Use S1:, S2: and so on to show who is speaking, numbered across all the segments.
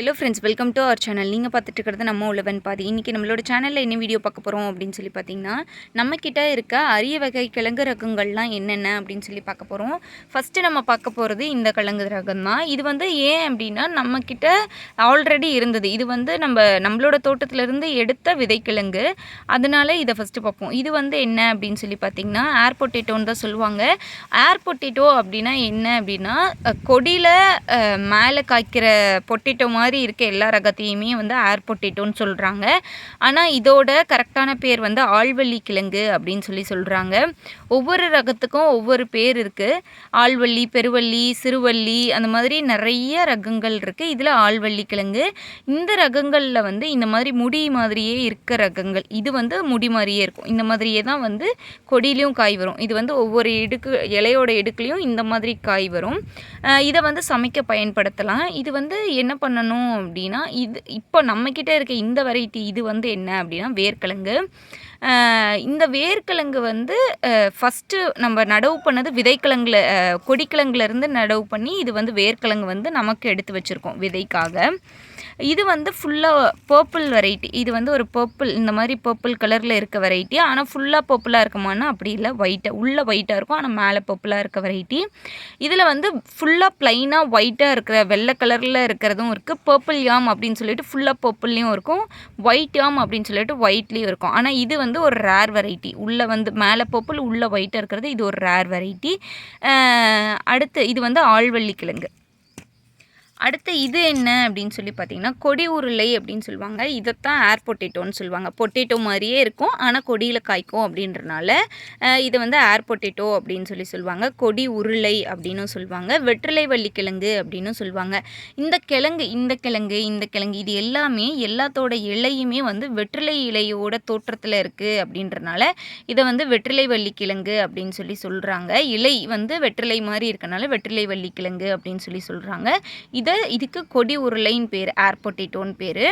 S1: Hello friends welcome to our channel நீங்கள் பார்த்துட்டு இருக்கிறது நம்ம உழவன் பாதி. இன்றைக்கி நம்மளோட சேனலில் என்ன வீடியோ பார்க்க போகிறோம் அப்படின்னு சொல்லி பார்த்தீங்கன்னா நம்மக்கிட்ட இருக்க அரிய வகை கிழங்கு ரகங்கள்லாம் என்னென்ன அப்படின்னு சொல்லி பார்க்க போகிறோம் ஃபஸ்ட்டு நம்ம பார்க்க போகிறது இந்த கிழங்கு ரகம் தான். இது வந்து ஏன் அப்படின்னா நம்மக்கிட்ட ஆல்ரெடி இருந்தது. இது வந்து நம்ம நம்மளோட தோட்டத்திலேருந்து எடுத்த விதைக்கிழங்கு அதனால இதை ஃபஸ்ட்டு பார்ப்போம். இது வந்து என்ன அப்படின்னு சொல்லி பார்த்தீங்கன்னா ஏர் பொட்டேட்டோன்னு தான் சொல்லுவாங்க. ஏர் பொட்டேட்டோ அப்படின்னா என்ன அப்படின்னா கொடியில் மேலே காய்க்கிற பொட்டேட்டோ மாதிரி இருக்க எல்லா ரகத்தையுமே வந்து ஏர் பொட்டேட்டோன்னு சொல்கிறாங்க ஆனால் இதோட கரெக்டான பேர் வந்து ஆழ்வள்ளி கிழங்கு அப்படின்னு சொல்லி சொல்கிறாங்க ஒவ்வொரு ரகத்துக்கும் ஒவ்வொரு பேர் இருக்குது ஆழ்வள்ளி பெருவள்ளி சிறுவள்ளி அந்த மாதிரி நிறைய ரகங்கள் இருக்குது இதில் ஆழ்வள்ளி கிழங்கு. இந்த ரகங்களில் வந்து இந்த மாதிரி முடி மாதிரியே இருக்க ரகங்கள். இது வந்து முடி மாதிரியே இருக்கும். இந்த மாதிரியே தான் வந்து கொடியிலையும் காய் வரும். இது வந்து ஒவ்வொரு இடுக்கு இலையோட இடுக்குலையும் இந்த மாதிரி காய் வரும். இதை வந்து சமைக்க பயன்படுத்தலாம். இது வந்து என்ன பண்ணணும் அப்படின்னா இது இப்போ நம்மக்கிட்ட இருக்க இந்த வெரைட்டி இது வந்து என்ன அப்படின்னா வேர்க்கிழங்கு. இந்த வேர்க்கிழங்கு வந்து ஃபஸ்ட்டு நம்ம நடவு பண்ணது விதைக்கிழங்குல கொடிக்கிழங்குலேருந்து நடவு பண்ணி இது வந்து வேர்க்கிழங்கு வந்து நமக்கு எடுத்து வச்சுருக்கோம் விதைக்காக. இது வந்து ஃபுல்லாக பர்பிள் வெரைட்டி இது வந்து ஒரு பர்பிள் இந்த மாதிரி பர்பிள் கலரில் இருக்க வெரைட்டி ஆனால் ஃபுல்லாக பர்பிளாக இருக்குமானா அப்படி இல்லை. ஒயிட்டாக உள்ளே ஒயிட்டாக இருக்கும். ஆனால் மேலே பர்பிளாக இருக்க வெரைட்டி இதில் வந்து ஃபுல்லாக ப்ளைனாக ஒயிட்டாக இருக்கிற வெள்ளை கலரில் இருக்கிறதும் இருக்குது பர்பிள் யாம் அப்படின்னு சொல்லிட்டு ஃபுல்லாக பர்பிள்லேயும் இருக்கும். ஒயிட் யாம் அப்படின்னு சொல்லிட்டு ஒயிட்லேயும் இருக்கும். ஆனால் இது வந்து ஒரு ரேர் வெரைட்டி உள்ளே வந்து மேலே பர்பிள் உள்ளே ஒயிட்டாக இருக்கிறது. இது ஒரு ரேர் வெரைட்டி அடுத்து இது வந்து ஆழ்வள்ளி கிழங்கு. அடுத்து இது என்ன அப்படின்னு சொல்லி பார்த்தீங்கன்னா கொடி உருளை அப்படின்னு சொல்லுவாங்க. இதைத்தான் ஏர் பொட்டேட்டோன்னு சொல்லுவாங்க. பொட்டேட்டோ மாதிரியே இருக்கும். ஆனால் கொடியில் காய்க்கும் அப்படின்றனால இதை வந்து ஏர் பொட்டேட்டோ அப்படின்னு சொல்லி சொல்லுவாங்க. கொடி உருளை அப்படின்னும் சொல்லுவாங்க. வெற்றிலை வள்ளி கிழங்கு அப்படின்னும் சொல்லுவாங்க. இந்த கிழங்கு இந்த கிழங்கு இந்த கிழங்கு இது எல்லாமே எல்லாத்தோட இலையுமே வந்து வெற்றிலை இலையோட தோற்றத்தில் இருக்குது அப்படின்றனால இதை வந்து வெற்றிலை வள்ளி கிழங்கு அப்படின்னு சொல்லி சொல்கிறாங்க இலை வந்து வெற்றிலை மாதிரி இருக்கனால வெற்றிலை வள்ளி கிழங்கு அப்படின்னு சொல்லி சொல்கிறாங்க இதை இதுக்கு கொடி உருளைன்னு பேர் ஏர் பொட்டேட்டோன்னு பேர்.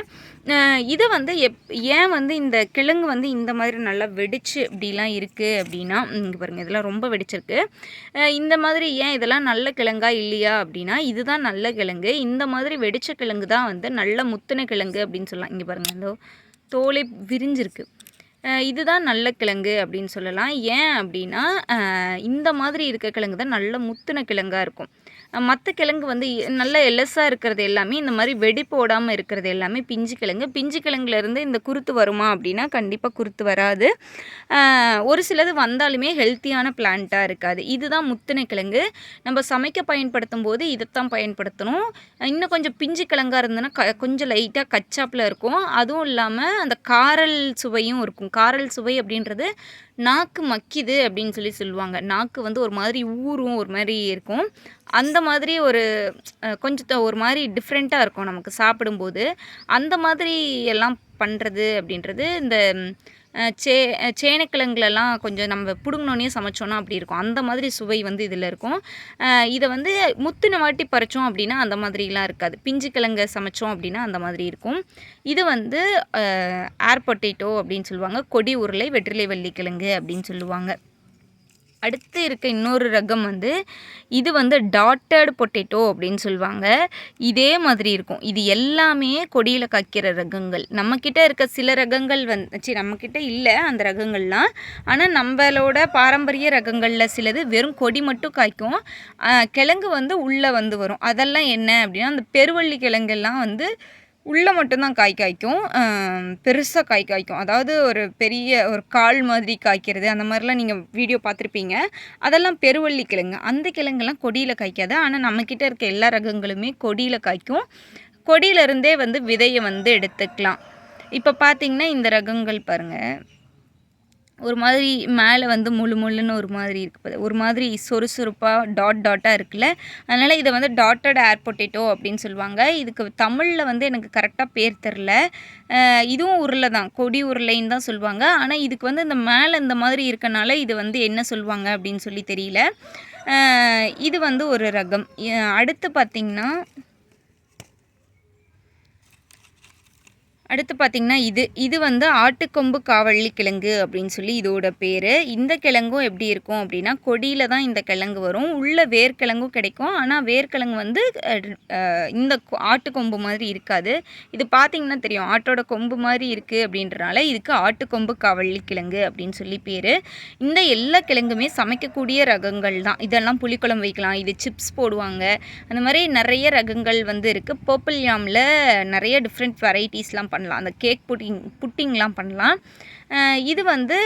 S1: இது வந்து எப் ஏன் வந்து இந்த கிழங்கு வந்து இந்த மாதிரி நல்லா வெடிச்சு இப்படிலாம் இருக்குது அப்படின்னா இங்கே பாருங்கள் இதெல்லாம் ரொம்ப வெடிச்சிருக்கு. இந்த மாதிரி ஏன் இதெல்லாம் நல்ல கிழங்கா இல்லையா அப்படின்னா இதுதான் நல்ல கிழங்கு. இந்த மாதிரி வெடிச்ச கிழங்கு தான் வந்து நல்ல முத்தின கிழங்கு அப்படின்னு சொல்லலாம். இங்கே பாருங்கள் இந்த தோலை விரிஞ்சிருக்கு. இதுதான் நல்ல கிழங்கு அப்படின்னு சொல்லலாம். ஏன் அப்படின்னா இந்த மாதிரி இருக்க கிழங்கு தான் நல்ல முத்தின கிழங்காக இருக்கும். மற்ற கிழங்கு வந்து நல்ல எலஸாக இருக்கிறது எல்லாமே இந்த மாதிரி வெடி போடாமல் இருக்கிறது எல்லாமே பிஞ்சு கிழங்கு. பிஞ்சு கிழங்குலேருந்து இந்த குருத்து வருமா அப்படின்னா கண்டிப்பாக குருத்து வராது. ஒரு சிலது வந்தாலுமே ஹெல்த்தியான பிளான்ட்டாக இருக்காது. இதுதான் முத்தின கிழங்கு. நம்ம சமைக்க பயன்படுத்தும் போது இதைத்தான் பயன்படுத்தணும். இன்னும் கொஞ்சம் பிஞ்சு கிழங்காக இருந்ததுன்னா க கொஞ்சம் லைட்டாக கச்சாப்பில் இருக்கும். அதுவும் இல்லாமல் அந்த காரல் சுவையும் இருக்கும். காரல் சுவை அப்படின்றது நாக்கு மக்கிது அப்படின்னு சொல்லி சொல்லுவாங்க. நாக்கு வந்து ஒரு மாதிரி ஊறும் ஒரு மாதிரி இருக்கும். அந்த மாதிரி ஒரு கொஞ்சம் ஒரு மாதிரி டிஃப்ரெண்ட்டாக இருக்கும் நமக்கு சாப்பிடும்போது. அந்த மாதிரி எல்லாம் பண்ணுறது அப்படின்றது இந்த சே அஹ், சேனைக்கிழங்குலலாம் கொஞ்சம் நம்ம பிடுங்கினோன்னே சமைச்சோன்னா அப்படி இருக்கும். அந்த மாதிரி சுவை வந்து இதில் இருக்கும். இதை வந்து முத்தின வாட்டி பறிச்சோம் அப்படின்னா அந்த மாதிரிலாம் இருக்காது. பிஞ்சு கிழங்க சமைச்சோம் அப்படின்னா அந்த மாதிரி இருக்கும். இது வந்து ஏர் பொட்டேட்டோ அப்படின்னு சொல்லுவாங்க. கொடி உருளை வெற்றிலை வள்ளி கிழங்கு அப்படின்னு சொல்லுவாங்க. அடுத்து இருக்க இன்னொரு ரகம் வந்து இது வந்து டாட்டட் பொட்டேட்டோ அப்படின்னு சொல்லுவாங்க. இதே மாதிரி இருக்கும். இது எல்லாமே கொடியில் காய்க்கிற ரகங்கள். நம்மக்கிட்ட இருக்க சில ரகங்கள் வந்து சரி நம்மக்கிட்ட இல்லை அந்த ரகங்கள்லாம். ஆனால் நம்மளோட பாரம்பரிய ரகங்களில் சிலது வெறும் கொடி மட்டும் காய்க்கும். கிழங்கு வந்து உள்ளே வந்து வரும். அதெல்லாம் என்ன அப்படின்னா அந்த பெருவள்ளி கிழங்கெல்லாம் வந்து உள்ளே மட்டும்தான் காய் காய்க்கும் பெருசாக காய் காய்க்கும். அதாவது ஒரு பெரிய ஒரு கால் மாதிரி காய்க்கிறது அந்த மாதிரிலாம் நீங்கள் வீடியோ பார்த்துருப்பீங்க. அதெல்லாம் பெருவள்ளி கிழங்கு. அந்த கிழங்குலாம் கொடியில் காய்க்காது. ஆனால் நம்மக்கிட்ட இருக்க எல்லா ரகங்களுமே கொடியில் காய்க்கும். கொடியிலருந்தே வந்து விதையை வந்து எடுத்துக்கலாம். இப்போ பார்த்தீங்கன்னா இந்த ரகங்கள் பாருங்கள் ஒரு மாதிரி மேலே வந்து முழு முழுன்னு ஒரு மாதிரி இருக்கு ஒரு மாதிரி சொறுசொறுப்பாக டாட் டாட்டாக இருக்குல்ல. அதனால் இதை வந்து டாட்டட் ஏர் பொட்டேட்டோ அப்படின்னு சொல்லுவாங்க. இதுக்கு தமிழில் வந்து எனக்கு கரெக்டாக பேர் தெரில. இதுவும் உருளை தான். கொடி உருளைன்னு தான் சொல்லுவாங்க. ஆனால் இதுக்கு வந்து இந்த மேலே இந்த மாதிரி இருக்கனால இது வந்து என்ன சொல்லுவாங்க அப்படின்னு சொல்லி தெரியல. இது வந்து ஒரு ரகம். அடுத்து பார்த்திங்கன்னா அடுத்து பார்த்திங்கன்னா இது இது வந்து ஆட்டுக்கொம்பு காவள்ளி கிழங்கு அப்படின்னு சொல்லி இதோட பேர். இந்த கிழங்கும் எப்படி இருக்கும் அப்படின்னா கொடியில் தான் இந்த கிழங்கு வரும். உள்ள வேர்க்கிழங்கும் கிடைக்கும். ஆனால் வேர்க்கிழங்கு வந்து இந்த கொ- ஆட்டுக்கொம்பு மாதிரி இருக்காது. இது பார்த்திங்கன்னா தெரியும். ஆட்டோட கொம்பு மாதிரி இருக்குது அப்படின்றனால இதுக்கு ஆட்டுக்கொம்பு காவள்ளி கிழங்கு அப்படின்னு சொல்லி பேர். இந்த எல்லா கிழங்குமே சமைக்கக்கூடிய ரகங்கள் தான். இதெல்லாம் புளிக்குழம்பு வைக்கலாம். இது சிப்ஸ் போடுவாங்க. அந்த மாதிரி நிறைய ரகங்கள் வந்து இருக்குது பர்பிள் யாமில் நிறைய டிஃப்ரெண்ட் வெரைட்டிஸ்லாம் பண்ணலாம். அந்த கேக் புட்டிங் புட்டிங்லாம் பண்ணலாம். இது வந்து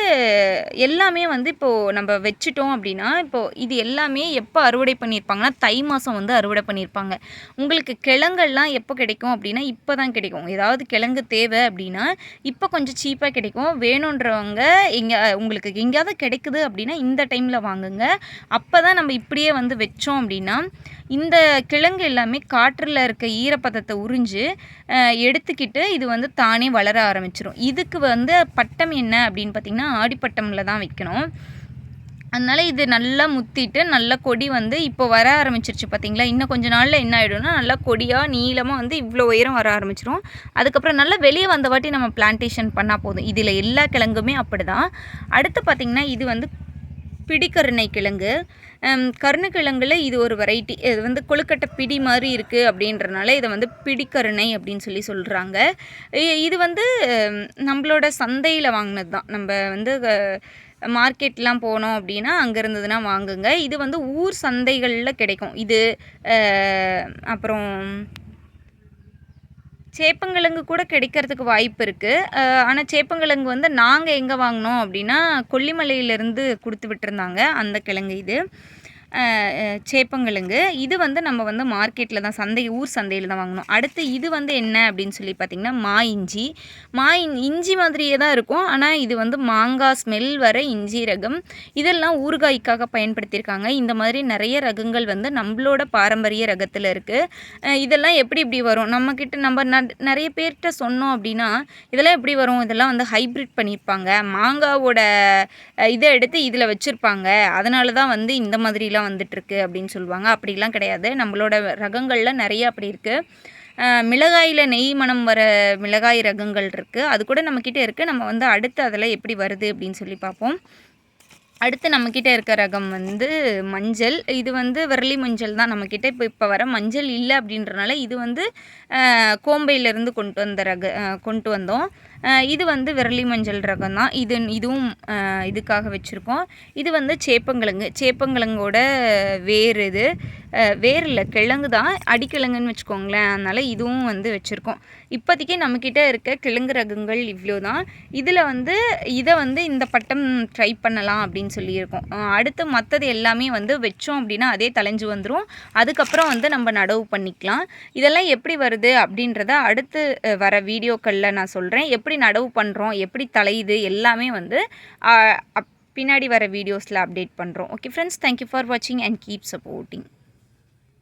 S1: எல்லாமே வந்து இப்போது நம்ம வச்சுட்டோம் அப்படின்னா இப்போது இது எல்லாமே எப்போ அறுவடை பண்ணியிருப்பாங்கன்னா தை மாதம் வந்து அறுவடை பண்ணியிருப்பாங்க. உங்களுக்கு கிழங்கெல்லாம் எப்போ கிடைக்கும் அப்படின்னா இப்போ தான் கிடைக்கும். ஏதாவது கிழங்கு தேவை அப்படின்னா இப்போ கொஞ்சம் சீப்பாக கிடைக்கும். வேணுன்றவங்க எங்கே உங்களுக்கு எங்கேயாவது கிடைக்குது அப்படின்னா இந்த டைமில் வாங்குங்க. அப்போ தான் நம்ம இப்படியே வந்து வச்சோம் அப்படின்னா இந்த கிழங்கு எல்லாமே காற்றில் இருக்க ஈரப்பதத்தை உறிஞ்சு எடுத்துக்கிட்டு இது வந்து தானே வளர ஆரம்பிச்சிடும் இதுக்கு வந்து பட்டம் என்ன அப்படின்னு பார்த்திங்கன்னா ஆடிப்பட்டமில் தான் வைக்கணும். அதனால் இது நல்லா முத்திட்டு நல்ல கொடி வந்து இப்போ வர ஆரம்பிச்சிருச்சு பார்த்தீங்களா? இன்னும் கொஞ்ச நாளில் என்ன ஆகிடும்னா நல்லா கொடியாக நீளமாக வந்து இவ்வளோ உயரம் வர ஆரம்பிச்சிரும். அதுக்கப்புறம் நல்லா வெளியே வந்த வாட்டி நம்ம பிளான்டேஷன் பண்ணால் போதும். இதில் எல்லா கிழங்குமே அப்படி தான் அடுத்து பார்த்திங்கன்னா இது வந்து பிடிக்கருணை கிழங்கு கருணக்கிழங்கில் இது ஒரு வெரைட்டி இது வந்து கொழுக்கட்டை பிடி மாதிரி இருக்குது அப்படின்றனால இதை வந்து பிடிக்கருணை அப்படின்னு சொல்லி சொல்கிறாங்க இது வந்து நம்மளோட சந்தையில் வாங்கினது தான் நம்ம வந்து மார்க்கெட்லாம் போனோம் அப்படின்னா அங்கே இருந்ததுன்னா வாங்குங்க. இது வந்து ஊர் சந்தைகளில் கிடைக்கும். இது அப்புறம் சேப்பங்கிழங்கு கூட கிடைக்கிறதுக்கு வாய்ப்பு இருக்குது ஆனால் சேப்பங்கிழங்கு வந்து நாங்கள் எங்கே வாங்கினோம் அப்படின்னா கொல்லிமலையிலேருந்து கொடுத்து விட்டுருந்தாங்க அந்த கிழங்கு இது. சேப்பங்கிழங்கு. இது வந்து நம்ம வந்து மார்க்கெட்டில் தான் சந்தை ஊர் சந்தையில் தான் வாங்கினோம் அடுத்து இது வந்து என்ன அப்படின்னு சொல்லி பார்த்திங்கன்னா மா இஞ்சி. மா இஞ்சி மாதிரியே தான் இருக்கும். ஆனால் இது வந்து மாங்காய் ஸ்மெல் வர இஞ்சி ரகம். இதெல்லாம் ஊறுகாய்க்காக பயன்படுத்தியிருக்காங்க. இந்த மாதிரி நிறைய ரகங்கள் வந்து நம்மளோட பாரம்பரிய ரகத்தில் இருக்குது இதெல்லாம் எப்படி இப்படி வரும்? நம்மக்கிட்ட நம்ம ந- நிறைய பேர்கிட்ட சொன்னோம் அப்படின்னா இதெல்லாம் எப்படி வரும்? இதெல்லாம் வந்து ஹைப்ரிட் பண்ணியிருப்பாங்க. மாங்காவோட இதை எடுத்து இதில் வச்சுருப்பாங்க. அதனால தான் வந்து இந்த மாதிரிலாம் வந்துட்டுருக்கு அப்படின்னு சொல்லுவாங்க. அப்படிலாம் கிடையாது. நம்மளோட ரகங்களில் நிறைய அப்படி இருக்குது மிளகாயில் நெய் மணம் வர மிளகாய் ரகங்கள் இருக்குது அது கூட நம்மக்கிட்ட இருக்குது நம்ம வந்து அடுத்து அதில் எப்படி வருது அப்படின்னு சொல்லி பார்ப்போம். அடுத்து நம்மக்கிட்ட இருக்க ரகம் வந்து மஞ்சள். இது வந்து விரலி மஞ்சள் தான் நம்மக்கிட்ட இப்போ இப்போ வர மஞ்சள் இல்லை அப்படின்றனால இது வந்து கோம்பையிலேருந்து கொண்டு வந்த ரக கொண்டு வந்தோம். இது வந்து விரலி மஞ்சள் ரகம் தான். இது இதுவும் இதுக்காக வச்சுருக்கோம். இது வந்து சேப்பங்கிழங்கு. சேப்பங்கிழங்கோட வேர் இது. வேர் இல்லை கிழங்கு தான். அடிக்கிழங்குன்னு வச்சுக்கோங்களேன். அதனால் இதுவும் வந்து வச்சுருக்கோம். இப்போதைக்கு நம்மக்கிட்ட இருக்க கிழங்கு ரகங்கள் இவ்வளோ தான் இதில் வந்து இதை வந்து இந்த பட்டம் ட்ரை பண்ணலாம் அப்படின்னு சொல்லியிருக்கோம். அடுத்து மற்றது எல்லாமே வந்து வச்சோம் அப்படின்னா அதே தலைஞ்சு வந்துடும் அதுக்கப்புறம் வந்து நம்ம நடவு பண்ணிக்கலாம். இதெல்லாம் எப்படி வருது அப்படின்றத அடுத்து வர வீடியோக்களில் நான் சொல்கிறேன் எப்படி எப்படி நடவு பண்ணுறோம் எப்படி தலையுது எல்லாமே வந்து அப்- பின்னாடி வர வீடியோஸில் அப்டேட் பண்ணுறோம் okay friends thank you for வாட்சிங் அண்ட் கீப் சப்போர்ட்டிங்